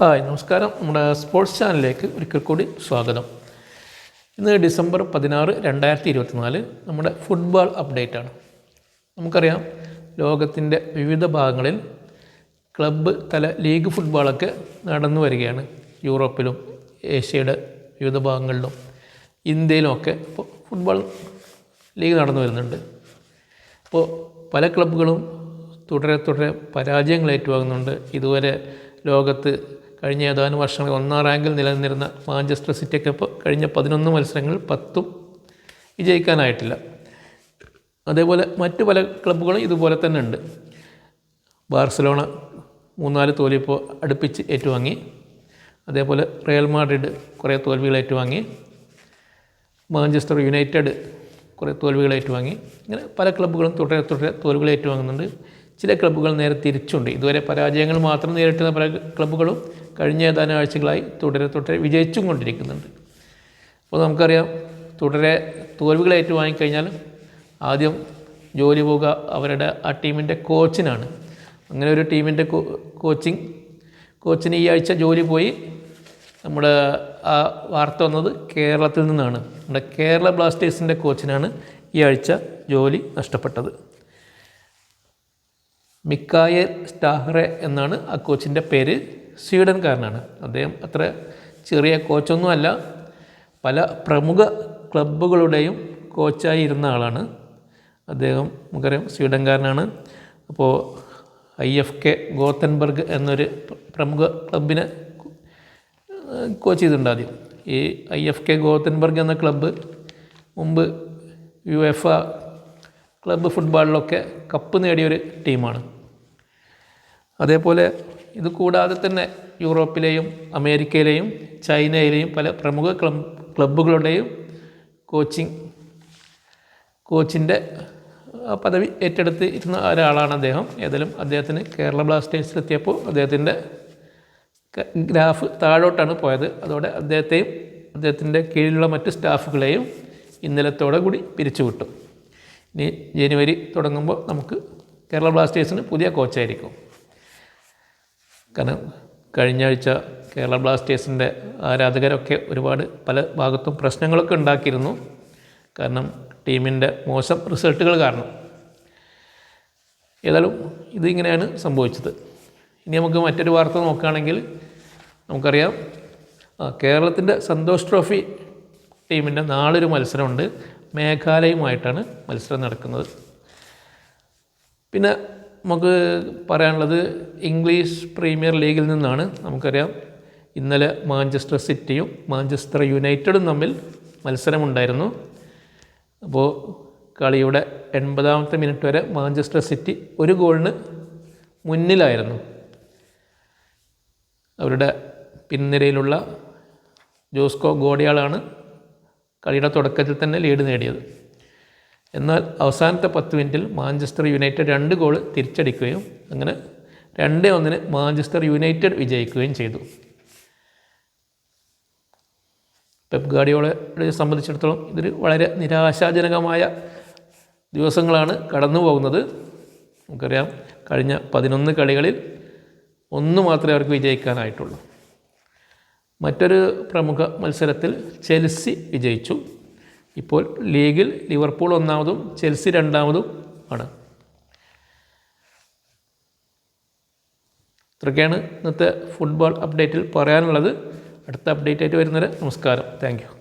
Hi നമസ്കാരം. നമ്മുടെ sports ചാനലിലേക്ക് ഒരിക്കൽ കൂടി സ്വാഗതം. ഇന്ന് ഡിസംബർ പതിനാറ് രണ്ടായിരത്തി ഇരുപത്തിനാല് നമ്മുടെ ഫുട്ബോൾ അപ്ഡേറ്റ് ആണ്. നമുക്കറിയാം ലോകത്തിന്റെ വിവിധ ഭാഗങ്ങളിൽ ക്ലബ്ബ് തല ലീഗ് ഫുട്ബോളൊക്കെ നടന്നു വരികയാണ്. യൂറോപ്പിലും ഏഷ്യയുടെ വിവിധ ഭാഗങ്ങളിലും ഇന്ത്യയിലുമൊക്കെ ഇപ്പോൾ ഫുട്ബോൾ ലീഗ് നടന്നു വരുന്നുണ്ട്. അപ്പോൾ പല ക്ലബ്ബുകളും തുടരെ തുടരെ പരാജയങ്ങൾ ഏറ്റുവാങ്ങുന്നുണ്ട്. ഇതുവരെ ലോകത്ത് കഴിഞ്ഞ ഏതാനും വർഷങ്ങളിൽ ഒന്നാം റാങ്കിൽ നിലനിന്നിരുന്ന മാഞ്ചസ്റ്റർ സിറ്റിയൊക്കെ ഇപ്പോൾ കഴിഞ്ഞ പതിനൊന്ന് മത്സരങ്ങൾ പത്തും വിജയിക്കാനായിട്ടില്ല. അതേപോലെ മറ്റ് പല ക്ലബ്ബുകളും ഇതുപോലെ തന്നെ ഉണ്ട്. ബാർസലോണ മൂന്നാൽ തോൽവിപ്പോൾ അടുപ്പിച്ച് ഏറ്റുവാങ്ങി. അതേപോലെ റയൽ മാഡ്രിഡ് കുറേ തോൽവികൾ ഏറ്റുവാങ്ങി. മാഞ്ചസ്റ്റർ യുണൈറ്റഡ് കുറേ തോൽവികൾ ഏറ്റുവാങ്ങി. ഇങ്ങനെ പല ക്ലബ്ബുകളും തുടരെ തുടരെ തോൽവികൾ ഏറ്റുവാങ്ങുന്നുണ്ട്. ചില ക്ലബ്ബുകൾ നേരെ തിരിച്ചുണ്ട്. ഇതുവരെ പരാജയങ്ങൾ മാത്രം നേരിട്ടുന്ന പല ക്ലബ്ബുകളും കഴിഞ്ഞ ഏതാനും ആഴ്ചകളായി തുടരെ തുടരെ വിജയിച്ചും കൊണ്ടിരിക്കുന്നുണ്ട്. അപ്പോൾ നമുക്കറിയാം തുടരെ തോൽവികൾ ഏറ്റുവാങ്ങിക്കഴിഞ്ഞാൽ ആദ്യം ജോലി പോവുക അവരുടെ ആ ടീമിന്റെ കോച്ചിനാണ്. അങ്ങനെ ഒരു ടീമിന്റെ കോച്ചിങ് കോച്ചിന് ഈ ആഴ്ച ജോലി പോയി നമ്മുടെ ആ വാർത്ത വന്നത് കേരളത്തിൽ നിന്നാണ്. നമ്മുടെ കേരള ബ്ലാസ്റ്റേഴ്സിന്റെ കോച്ചിനാണ് ഈ ആഴ്ച ജോലി നഷ്ടപ്പെട്ടത്. മിക്കായ സ്റ്റാഹറെ എന്നാണ് ആ കോച്ചിന്റെ പേര്. സ്വീഡൻകാരനാണ്. അദ്ദേഹം അത്ര ചെറിയ കോച്ചൊന്നുമല്ല പല പ്രമുഖ ക്ലബ്ബുകളുടെയും കോച്ചായി ഇരുന്ന ആളാണ്. അദ്ദേഹം നമുക്കറിയാം സ്വീഡൻകാരനാണ്. അപ്പോൾ ഐ എഫ് കെ ഗോത്തൻബർഗ് എന്നൊരു പ്രമുഖ ക്ലബിനെ കോച്ച് ചെയ്തിട്ടുണ്ട് ആദ്യം. ഈ ഐ എഫ് കെ ഗോത്തൻബർഗ് എന്ന ക്ലബ്ബ് മുമ്പ് യു എഫ് ക്ലബ്ബ് ഫുട്ബോളിലൊക്കെ കപ്പ് നേടിയൊരു ടീമാണ്. അതേപോലെ ഇത് കൂടാതെ തന്നെ യൂറോപ്പിലെയും അമേരിക്കയിലെയും ചൈനയിലെയും പല പ്രമുഖ ക്ലബ് ക്ലബ്ബുകളുടെയും കോച്ചിങ് കോച്ചിന്റെ പദവി ഏറ്റെടുത്ത് ഇരുന്ന ഒരാളാണ് അദ്ദേഹം. ഏതായാലും അദ്ദേഹത്തിന് കേരള ബ്ലാസ്റ്റേഴ്സിലെത്തിയപ്പോൾ അദ്ദേഹത്തിന്റെ ഗ്രാഫ് താഴോട്ടാണ് പോയത്. അതോടെ അദ്ദേഹത്തെയും അദ്ദേഹത്തിന്റെ കീഴിലുള്ള മറ്റ് സ്റ്റാഫുകളെയും ഇന്നലത്തോടെ കൂടി പിരിച്ചുവിട്ടു ഇനി ജനുവരി തുടങ്ങുമ്പോൾ നമുക്ക് കേരള ബ്ലാസ്റ്റേഴ്സിന് പുതിയ കോച്ചായിരിക്കും. കാരണം കഴിഞ്ഞ ആഴ്ച കേരള ബ്ലാസ്റ്റേഴ്സിന്റെ ആരാധകരൊക്കെ ഒരുപാട് പല ഭാഗത്തും പ്രശ്നങ്ങളൊക്കെ ഉണ്ടാക്കിയിരുന്നു. കാരണം ടീമിന്റെ മോശം റിസൾട്ടുകൾ കാരണം. ഏതായാലും ഇതിങ്ങനെയാണ് സംഭവിച്ചത്. ഇനി നമുക്ക് മറ്റൊരു വാർത്ത നോക്കുകയാണെങ്കിൽ നമുക്കറിയാം കേരളത്തിന്റെ സന്തോഷ് ട്രോഫി ടീമിന്റെ നാളൊരു മത്സരമുണ്ട്. മേഘാലയയുമായിട്ടാണ് മത്സരം നടക്കുന്നത്. പിന്നെ നമുക്ക് പറയാനുള്ളത് ഇംഗ്ലീഷ് പ്രീമിയർ ലീഗിൽ നിന്നാണ് നമുക്കറിയാം. ഇന്നലെ മാഞ്ചസ്റ്റർ സിറ്റിയും മാഞ്ചസ്റ്റർ യുണൈറ്റഡും തമ്മിൽ മത്സരമുണ്ടായിരുന്നു. അപ്പോൾ കളിയുടെ എൺപതാമത്തെ മിനിറ്റ് വരെ മാഞ്ചസ്റ്റർ സിറ്റി ഒരു ഗോളിന് മുന്നിലായിരുന്നു. അവരുടെ പിൻനിരയിലുള്ള ജോസ്കോ ഗോഡിയാളാണ് കളിയുടെ തുടക്കത്തിൽ തന്നെ ലീഡ് നേടിയത്. എന്നാൽ അവസാനത്തെ പത്ത് മിനിറ്റിൽ മാഞ്ചസ്റ്റർ യുണൈറ്റഡ് രണ്ട് ഗോൾ തിരിച്ചടിക്കുകയും അങ്ങനെ രണ്ട് ഒന്നിന് മാഞ്ചസ്റ്റർ യുണൈറ്റഡ് വിജയിക്കുകയും ചെയ്തു. പെപ് ഗാഡിയോളെ സംബന്ധിച്ചിടത്തോളം ഇതൊരു വളരെ നിരാശാജനകമായ ദിവസങ്ങളാണ് കടന്നു പോകുന്നത്. നമുക്കറിയാം കഴിഞ്ഞ പതിനൊന്ന് കളികളിൽ ഒന്ന് മാത്രമേ അവർക്ക് വിജയിക്കാനായിട്ടുള്ളൂ. മറ്റൊരു പ്രമുഖ മത്സരത്തിൽ ചെൽസി വിജയിച്ചു. ഇപ്പോൾ ലീഗിൽ ലിവർപൂൾ ഒന്നാമതും ചെൽസി രണ്ടാമതും ആണ്. ഇത്രയൊക്കെയാണ് ഇന്നത്തെ ഫുട്ബോൾ അപ്ഡേറ്റിൽ പറയാനുള്ളത്. അടുത്ത അപ്ഡേറ്റ് ആയിട്ട് വരുന്നത് നമസ്കാരം. താങ്ക്